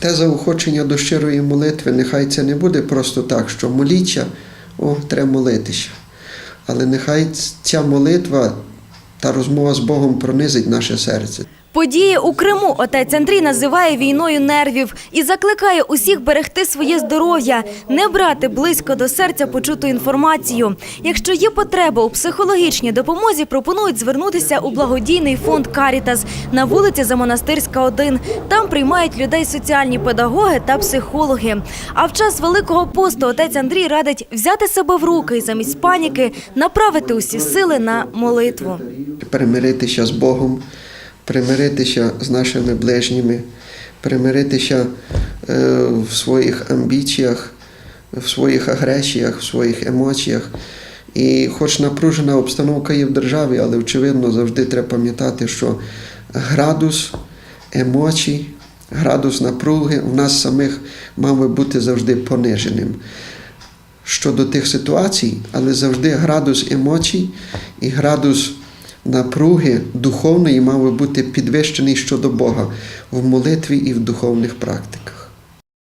те заохочення до щирої молитви, нехай це не буде просто так, що моліться, о, треба молитися. Але нехай ця молитва та розмова з Богом пронизить наше серце. Події у Криму отець Андрій називає війною нервів і закликає усіх берегти своє здоров'я, не брати близько до серця почуту інформацію. Якщо є потреба у психологічній допомозі, пропонують звернутися у благодійний фонд Карітас на вулиці Замонастирська, 1. Там приймають людей соціальні педагоги та психологи. А в час Великого посту отець Андрій радить взяти себе в руки і замість паніки направити усі сили на молитву. Примиритися з Богом, примиритися з нашими ближніми, примиритися е, в своїх амбіціях, в своїх агресіях, в своїх емоціях. І хоч напружена обстановка є в державі, але очевидно завжди треба пам'ятати, що градус емоцій, градус напруги у нас самих мав би бути завжди пониженим щодо тих ситуацій, але завжди градус емоцій і градус напруги духовної мав би бути підвищений щодо Бога в молитві і в духовних практиках.